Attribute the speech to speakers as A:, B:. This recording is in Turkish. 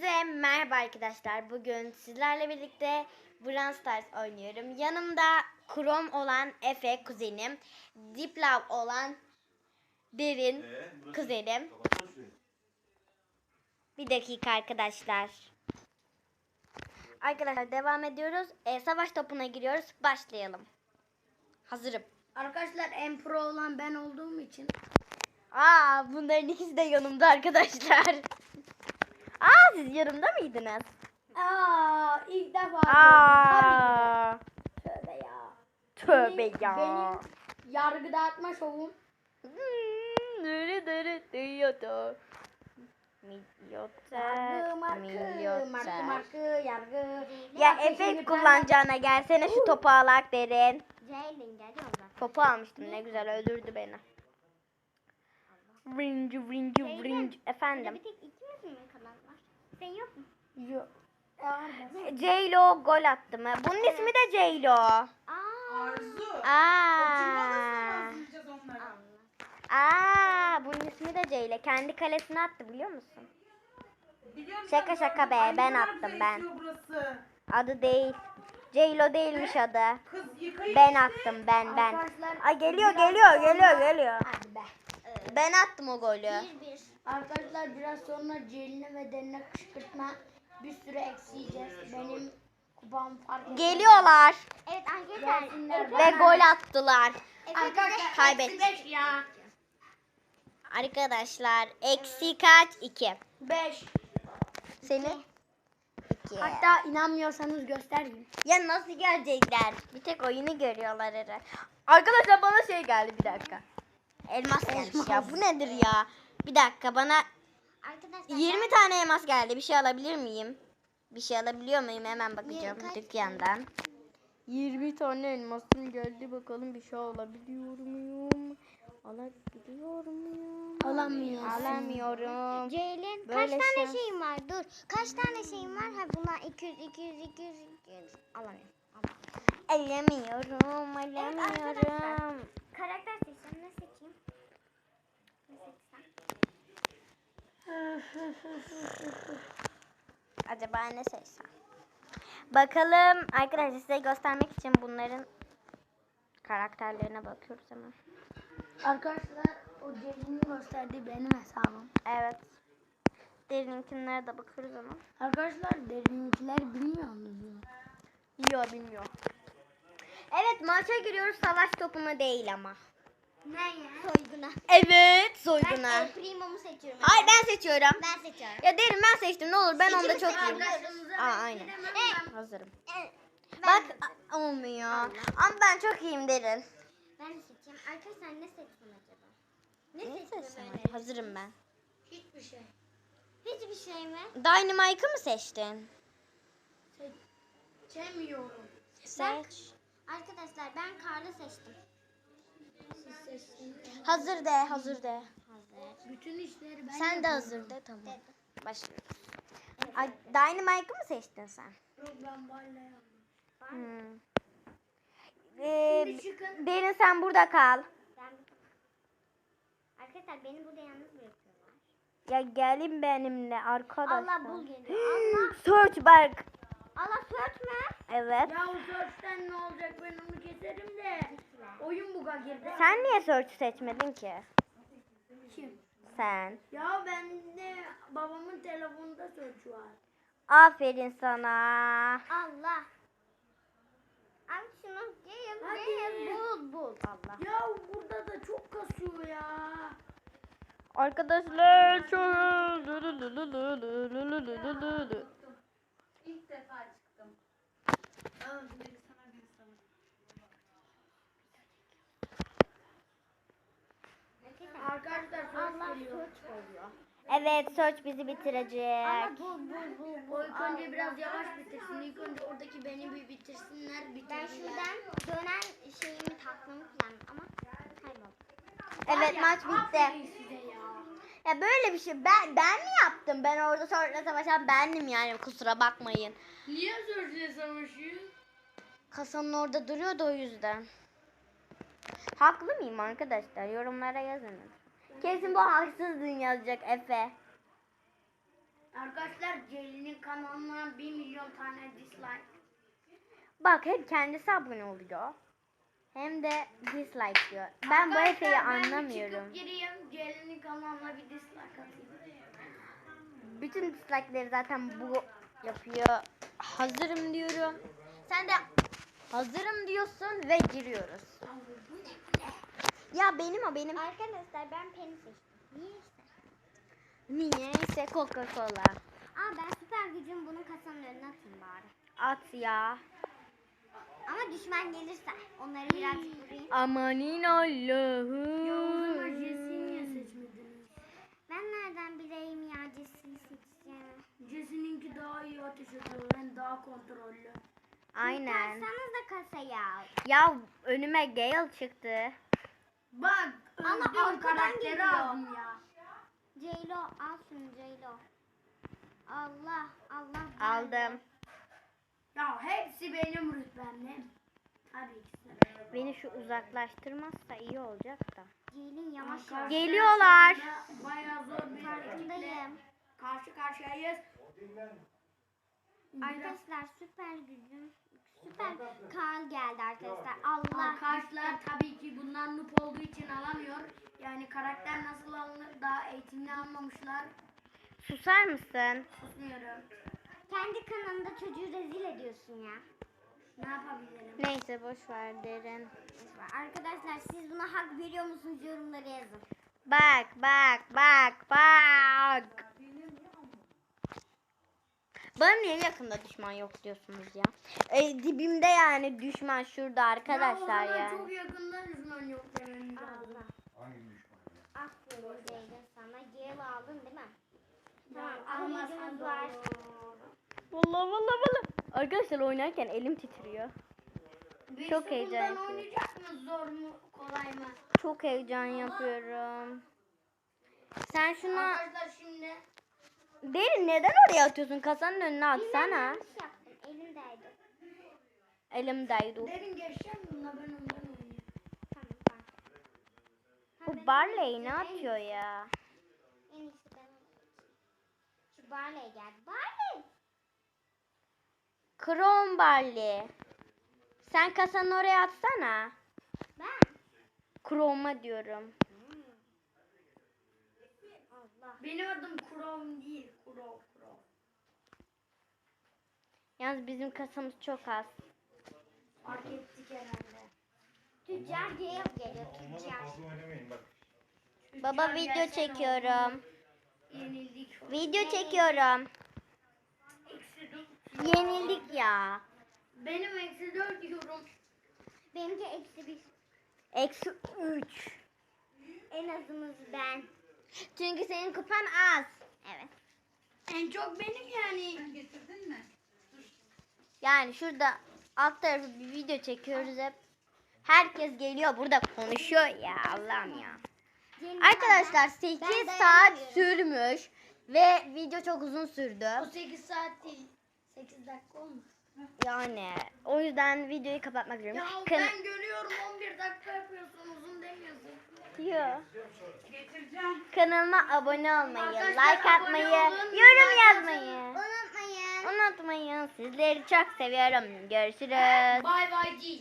A: Hepinize merhaba arkadaşlar. Bugün sizlerle birlikte Brawl Stars oynuyorum. Yanımda Krom olan Efe kuzenim, Diplav olan Derin kuzenim. Bir dakika arkadaşlar. Arkadaşlar devam ediyoruz. Ee, savaş topuna giriyoruz. Başlayalım. Hazırım.
B: Arkadaşlar en pro olan ben olduğum için
A: Aa bunların ikisi de yanımda arkadaşlar. Aa siz yanımda mıydınız?
B: Aa ilk defa
A: Aa.
B: Tövbe ya.
A: Tövbe
B: Benim-
A: ya.
B: Benim yargı dağıtma şovum.
A: Hmm, Dırı dırı
B: markı
A: milyota.
B: markı, yargı.
A: Ya efekt kullanacağına gelsene şu topu alak derin.
C: Ceylin geliyor.
A: Topu almıştım ne güzel öldürdü beni. Rinci rinci
C: Zeynep,
A: rinci.
C: Burada
A: Efendim.
C: bir tek ikimiz mi Sen yok mu?
B: Yok.
A: Ceylo gol attı mı? Bunun ismi de Ceylo.
C: Aa.
D: Arzu.
A: Aa. Aa, bunun ismi de Ceyle. Kendi kalesine attı biliyor musun?
D: Biliyorum
A: Şaka şaka be,
D: Ay, ne
A: ben attım, ben.
D: Burası.
A: Adı değil. Ceylo değilmiş adı.
D: Kız
A: Ben
D: işte.
A: attım ben ben. Ay geliyor geliyor geliyor geliyor.
B: Hadi be.
A: Ben attım o golü.
C: Bir bir.
B: Arkadaşlar biraz sonra Celine ve Derine kışkırtma bir süre eksiyeceğiz. Benim kupam fark etmez.
A: Geliyorlar
C: Evet arkadaşlar.
B: Gelsinler.
A: Ve gol attılar.
B: Arkadaşlar
A: Kaybettik.
B: eksi beş ya.
A: Arkadaşlar eksi kaç? 2.
B: 5.
A: Senin? 2.
B: Hatta inanmıyorsanız göstereyim.
A: Ya nasıl gelecekler? Bir tek oyunu görüyorlar herhalde. Arkadaşlar bana şey geldi bir dakika. Elmas gelmiş ya. Bu nedir ya? Bir dakika bana
C: Arkadaşlar
A: 20 tane elmas geldi. Bir şey alabilir miyim? Bir şey alabiliyor muyum? Hemen bakacağım
C: kaç
A: dükkandan. 20 tane elmasım geldi. Bakalım bir şey alabiliyor muyum? Alabiliyor muyum?
B: Alamıyorsun.
A: Alamıyorum.
C: Ceylin kaç tane
A: şans-
C: şeyim var? Dur. Kaç tane şeyim var? Ha bunlar 200 200 200 200. Alamıyorum.
A: Alamıyorum.
C: arkadaşlar.
A: Alamıyorum.
C: Karakter seçeceğim. Ne seçeyim? Ne seçsem?
A: Acaba ne seçsem? Bakalım arkadaşlar size göstermek için bunların karakterlerine bakıyoruz hemen.
B: Arkadaşlar o Celine'in gösterdiği benim hesabım.
A: Evet. Derininkinlere de bakıyoruz ama.
B: Arkadaşlar derinlikleri bilmiyor musunuz?
A: Yok bilmiyor. Evet maça giriyoruz savaş topuna değil ama.
C: Ne ya? Soyguna.
A: Evet
C: Ben
A: soyguna.
C: El Primo'mu seçiyorum.
A: Hayır ben seçiyorum.
C: Ben seçiyorum.
A: Ya derin ben seçtim ne olur ben onda çok iyiyim. Aa aynen.
C: Evet.
A: Hazırım.
C: Evet.
A: Bak a- olmuyor. Ama ben çok iyiyim derin.
C: Ben de seçeyim. Arkadaşlar ne seçsem acaba? Ne,
A: Ne
C: seçsem? öyle?
A: Hazırım ben.
B: Hiçbir şey.
C: Hiçbir şey mi?
A: Dynamite'ı mı seçtin?
B: Seçemiyorum.
A: Seç.
C: Arkadaşlar ben karlı seçtim.
A: Hazır de, hazır de.
C: Hazır.
B: Bütün işleri ben
A: Sen de hazır de, tamam. Başlıyoruz. Ay, Dynamite'ı mı seçtin sen?
B: Yok ben yaptım.
A: Hmm. Ee. Derin sen burada kal.
C: Ben Arkadaşlar beni burada yalnız bırakıyorlar.
A: Ya gelin benimle arkadaşlar.
C: Allah bul geliyor. Allah.
A: Search bak.
C: Allah söğütme.
A: Evet.
B: Ya o search'ten ne olacak ben onu keserim de. Oyun buga girdi.
A: Sen niye search seçmedin ki?
B: Kim?
A: Sen.
B: Ya bende babamın telefonunda search var.
A: Aferin sana.
C: Allah. Abi şunu gel
B: Hadi.
C: gel bul bul. Allah.
B: Ya burada da çok kasıyor ya.
A: Arkadaşlar çok
D: İlk defa çıktım. Aa, biri sana biri sana.
B: Arkadaşlar search
C: Allah
B: geliyor.
C: söğüt oluyor.
A: Evet search bizi bitirecek.
C: Allah bul bul bul bul.
B: O ilk önce biraz yavaş bitirsin. İlk önce oradaki beni bir bitirsinler.
C: Ben
B: Bitirsinler.
C: şuradan dönen şeyimi takmamı planladım ama kayboldu.
A: Evet maç bitti.
B: aferin size ya.
A: Ya böyle bir şey ben ben mi yaptım? Ben orada sonra savaşan bendim yani kusura bakmayın.
B: Niye search'le savaşıyor?
A: Kasanın orada duruyordu o yüzden. Haklı mıyım arkadaşlar? Yorumlara yazın. Kesin bu haksızdın yazacak Efe.
B: Arkadaşlar Ceylin'in kanalına 1 milyon tane dislike.
A: Bak hep kendisi abone oluyor. Hem de dislike diyor. Ben bu
B: Arkadaşlar,
A: Efe'yi
B: ben bir
A: anlamıyorum.
B: çıkıp gireyim Ceylin'in kanalına bir dislike atayım.
A: Bütün dislike'leri zaten bu yapıyor. Hazırım diyorum. Sen de hazırım diyorsun ve giriyoruz. Ya benim o benim.
C: Arkadaşlar ben peni seçtim. Niye işte?
A: Niyeyse Coca-Cola.
C: Aa ben süper gücüm bunun kasanın önüne atayım bari.
A: At ya.
C: Ama düşman gelirse onları birazcık vurayım.
A: Amanin
B: Ya o zaman
A: Allah'ım.
B: Jesse'yi niye seçmediniz?
C: Ben nereden bileyim ya Jesse'yi seçeceğimi.
B: Jesse'ninki daha iyi ateş ediyor. Ben daha kontrollü.
A: Aynen.
C: Kurtarsanız da kasayı al.
A: Ya önüme Gale çıktı.
B: Bak
C: arkadan
B: karakteri
C: geliyor.
B: aldım ya.
C: Ceylo al şunu Ceylo. Allah Allah.
A: Aldım.
B: Ya hepsi benim rütbemde. Tabii ki.
A: Beni şu uzaklaştırmazsa iyi olacak da.
C: Ceylin yavaş yavaş.
A: Geliyorlar.
B: Bayağı zor bir
C: Farkındayım.
B: karşı karşıyayız.
C: Arkadaşlar süper gücüm. Süper Karl geldi arkadaşlar. Allah.
B: Arkadaşlar tabii bunlar noob olduğu için alamıyor. Yani karakter nasıl alınır daha eğitimli almamışlar.
A: Susar mısın?
B: Susmuyorum.
C: Kendi kanalında çocuğu rezil ediyorsun ya.
B: Ne yapabilirim?
A: Neyse boş ver derin.
C: Arkadaşlar siz buna hak veriyor musunuz yorumlara yazın.
A: Bak bak bak bak. Bana niye yakında düşman yok diyorsunuz ya? E, dibimde yani düşman şurada arkadaşlar
B: ya.
A: yani.
B: çok yakında düşman yok dememiz lazım.
E: Hangi düşman ya?
C: Aferin Zeynep sana. Gel aldın değil mi?
B: Tamam, almasan
C: kılıcımız
B: da
C: var.
B: olur.
A: Vallahi vallahi vallahi. Arkadaşlar oynarken elim titriyor.
B: Biz
A: Çok heyecan
B: oynayacak mı? Zor mu? Kolay mı?
A: Çok heyecan yapıyorum. Sen şunu
B: Arkadaşlar şimdi
A: derin neden oraya atıyorsun? Kasanın önüne atsana.
C: Elimdeydi.
A: Elimdeydi.
B: derin geçeceğim bununla ben ondan oynayayım.
C: Tamam. Ha,
A: Bu Barley ne atıyor ya?
C: En iyisi ben. Şu Barley geldi. Barley.
A: Krom Barley. Sen kasanın oraya atsana.
C: Ben.
A: Kroma diyorum.
C: Hmm. Allah.
B: Benim adım Krom değil. Kuro Kuro.
A: Yalnız bizim kasamız çok az.
B: Fark ettik herhalde.
C: Tüccar Gale geliyor.
E: Da
C: Tüccar.
E: fazla oynamayın bak.
A: Baba
B: Tüccar
A: video çekiyorum.
B: Yenildik.
A: Video çekiyorum.
B: Eksi dört.
A: Yenildik ya.
B: Benim eksi dört diyorum.
C: Benimki eksi bir.
A: Eksi 3.
C: En azımız ben.
A: Çünkü senin kupan az.
C: Evet.
B: En çok benim yani.
D: Getirdin mi?
A: Yani şurada alt tarafı bir video çekiyoruz hep. Herkes geliyor burada konuşuyor ya Allah'ım ya.
C: Gelin
A: Arkadaşlar 8
C: Ben
A: saat sürmüş ve video çok uzun sürdü.
B: O 8 saat değil. 8 dakika olmuş.
A: Yani o yüzden videoyu kapatmak
B: Ya
A: zorundayım. Kan-
B: ben görüyorum 11 dakika yapıyorsun
A: Yo.
D: Getireceğim.
A: Kanalıma abone olmayı,
B: Arkadaşlar,
A: like atmayı,
B: olun,
A: yorum yazmayı
C: Unutmayın.
A: unutmayın. Sizleri çok seviyorum. Görüşürüz.
B: Bye bye G.